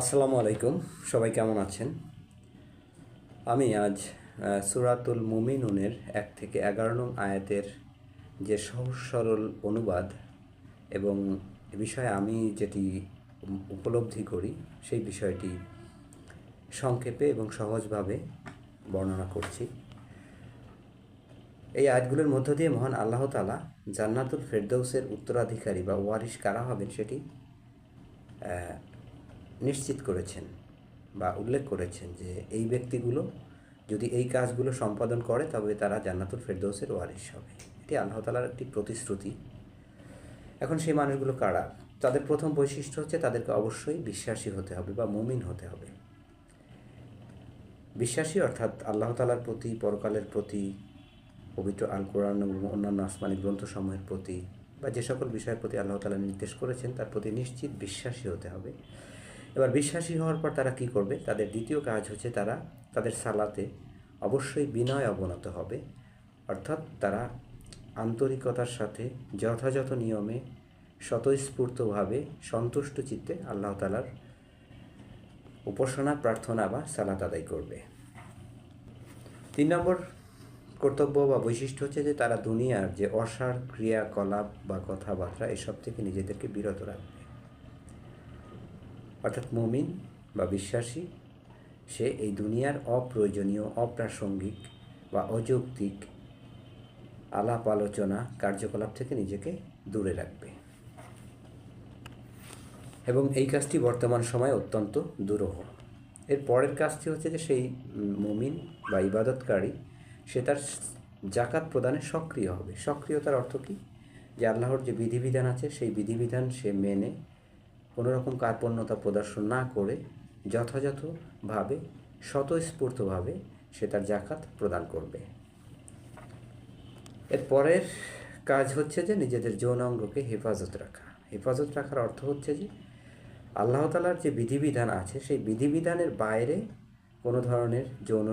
আসসালামু আলাইকুম, সবাই কেমন আছেন? আমি আজ সুরাতুল মুমিনুনের এক থেকে এগারো নং আয়াতের যে সহজ সরল অনুবাদ এবং এ বিষয়ে আমি যেটি উপলব্ধি করি, সেই বিষয়টি সংক্ষেপে এবং সহজভাবে বর্ণনা করছি। এই আয়াতগুলোর মধ্য দিয়ে মহান আল্লাহ তালা জান্নাতুল ফেরদৌসের উত্তরাধিকারী বা ওয়ারিশ কারা হবেন সেটি নিশ্চিত করেছেন বা উল্লেখ করেছেন যে এই ব্যক্তিগুলো যদি এই কাজগুলো সম্পাদন করে, তবে তারা জান্নাতুল ফেরদৌসের ওয়ারিশ হবে। এটি আল্লাহ তালার একটি প্রতিশ্রুতি। এখন সেই মানুষগুলো কারা? তাদের প্রথম বৈশিষ্ট্য হচ্ছে তাদেরকে অবশ্যই বিশ্বাসী হতে হবে বা মুমিন হতে হবে। বিশ্বাসী অর্থাৎ আল্লাহ তালার প্রতি, পরকালের প্রতি, পবিত্র আল কোরআন এবং অন্যান্য আসমানি গ্রন্থসমূহের প্রতি বা যে সকল বিষয়ের প্রতি আল্লাহ তালা নির্দেশ করেছেন, তার প্রতি নিশ্চিত বিশ্বাসী হতে হবে। এবার বিশ্বাসী হওয়ার পর তারা কি করবে? তাদের দ্বিতীয় কাজ হচ্ছে তারা তাদের সালাতে অবশ্যই বিনয় অবনত হবে। অর্থাৎ তারা আন্তরিকতার সাথে যথাযথ নিয়মে স্বতঃস্ফূর্তভাবে সন্তুষ্ট চিত্তে আল্লাহ তালার উপাসনা, প্রার্থনা বা সালাত আদায় করবে। তিন নম্বর কর্তব্য বা বৈশিষ্ট্য হচ্ছে যে তারা দুনিয়ার যে অসার ক্রিয়াকলাপ বা কথাবার্তা এসব থেকে নিজেদেরকে বিরত রাখবে। অর্থাৎ মুমিন বা বিশ্বাসী, সে এই দুনিয়ার অপ্রয়োজনীয়, অপ্রাসঙ্গিক বা অযৌক্তিক আলাপ আলোচনা কার্যকলাপ থেকে নিজেকে দূরে রাখবে। এবং এই কাজটি বর্তমান সময়ে অত্যন্ত দুরূহ। এর পরের কাজটি হচ্ছে যে সেই মুমিন বা ইবাদতকারী, সে তার জাকাত প্রদানে সক্রিয় হবে। সক্রিয়তার অর্থ কী? যে আল্লাহর যে বিধিবিধান আছে, সেই বিধিবিধান সে মেনে কোনো রকম কার্পণ্যতা প্রদর্শন না করে যথাযথভাবে, স্বতঃস্ফূর্তভাবে সে তার জাকাত প্রদান করবে। এর পরের কাজ হচ্ছে যে নিজেদের যৌনাঙ্গকে হেফাজত রাখা। হেফাজত রাখার অর্থ হচ্ছে যে আল্লাহ তালার যে বিধিবিধান আছে, সেই বিধিবিধানের বাইরে কোনো ধরনের যৌন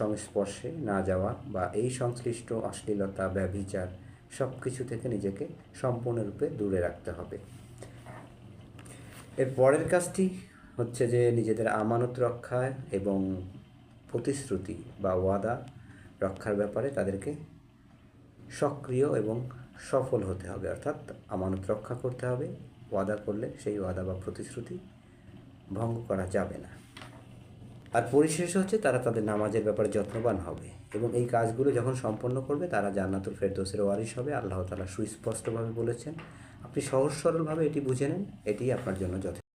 সংস্পর্শে না যাওয়া বা এই সংশ্লিষ্ট অশ্লীলতা, ব্যভিচার সব কিছু থেকে নিজেকে সম্পূর্ণরূপে দূরে রাখতে হবে। এর পরের কাজটি হচ্ছে যে নিজেদের আমানত রক্ষা এবং প্রতিশ্রুতি বা ওয়াদা রক্ষার ব্যাপারে তাদেরকে সক্রিয় এবং সফল হতে হবে। অর্থাৎ আমানত রক্ষা করতে হবে, ওয়াদা করলে সেই ওয়াদা বা প্রতিশ্রুতি ভঙ্গ করা যাবে না। আর পরিশেষ হচ্ছে তারা তাদের নামাজের ব্যাপারে যত্নবান হবে এবং এই কাজগুলো যখন সম্পন্ন করবে তারা জান্নাতুল ফেরদৌসের ওয়ারিশ হবে। আল্লাহ তালা সুস্পষ্টভাবে বলেছেন আপনি সহজ সরলভাবে এটি বুঝে নেন এটি আপনার জন্য যথেষ্ট।